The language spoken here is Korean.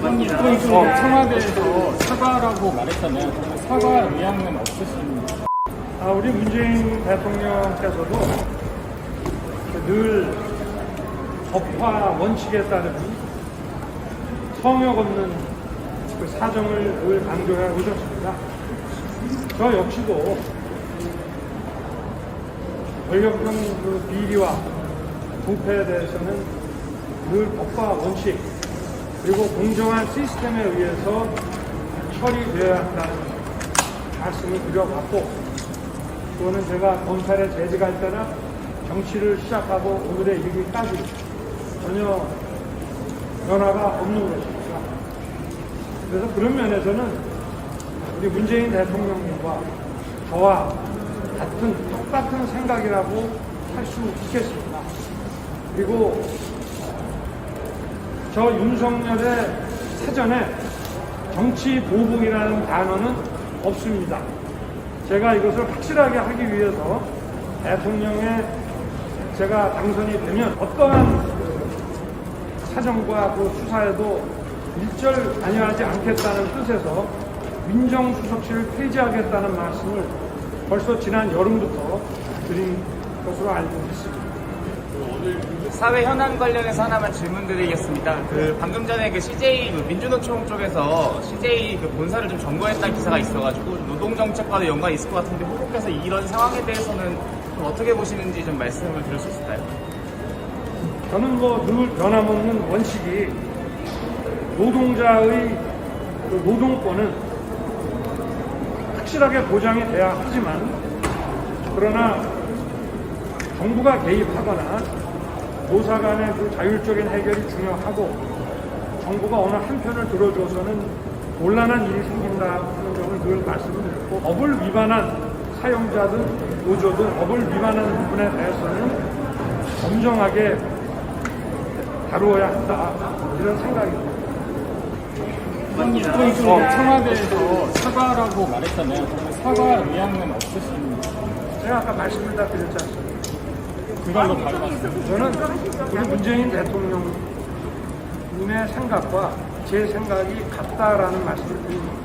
어, 청와대에서 사과라고. 그러면 사과 의향은 없으십니까? 아, 우리 문재인 대통령께서도 늘 법화 원칙에 따른 성역 없는 그 사정을 늘 강조해 오셨습니다. 저 역시도 권력형 그 비리와 부패에 대해서는 늘 법과 원칙 그리고 공정한 시스템에 의해서 처리되어야 한다는 말씀을 드려봤고 그거는 제가 검찰에 재직할 때나 정치를 시작하고 오늘의 이르기까지 전혀 변화가 없는 것입니다. 그래서 그런 면에서는 우리 문재인 대통령님과 저와 같은 똑같은 생각이라고 할 수 있겠습니다. 그리고 저 윤석열의 사전에 정치 보복이라는 단어는 없습니다. 제가 이것을 확실하게 하기 위해서 대통령의 제가 당선이 되면 어떠한 그 사정과 그 수사에도 일절 관여하지 않겠다는 뜻에서 민정수석실을 폐지하겠다는 말씀을 벌써 지난 여름부터 드린 것으로 알고 있습니다. 사회 현안 관련해서 하나만 질문드리겠습니다. 그 방금 전에 그 CJ 그 민주노총 쪽에서 CJ 그 본사를 좀 점거했다는 기사가 있어가지고 노동 정책과도 연관이 있을 것 같은데 후보께서 이런 상황에 대해서는 좀 어떻게 보시는지 좀 말씀을 드릴 수 있을까요? 저는 뭐 늘 변함없는 원칙이 노동자의 그 노동권은 확실하게 보장이 돼야 하지만 그러나 정부가 개입하거나 노사 간의 그 자율적인 해결이 중요하고 정부가 어느 한편을 들어줘서는 곤란한 일이 생긴다 하는 점을 늘 말씀을 드렸고 법을 위반한 사용자든 노조든 법을 위반한 부분에 대해서는 엄정하게 다루어야 한다 이런 생각입니다. 어, 청와대에서 사과라고 말했잖아요. 사과 의향은 없으십니까? 제가 아까 말씀을 다 드렸지 않습니까? 그걸로 말씀. 저는 우리 문재인 대통령님의 생각과 제 생각이 같다라는 말씀을 드립니다.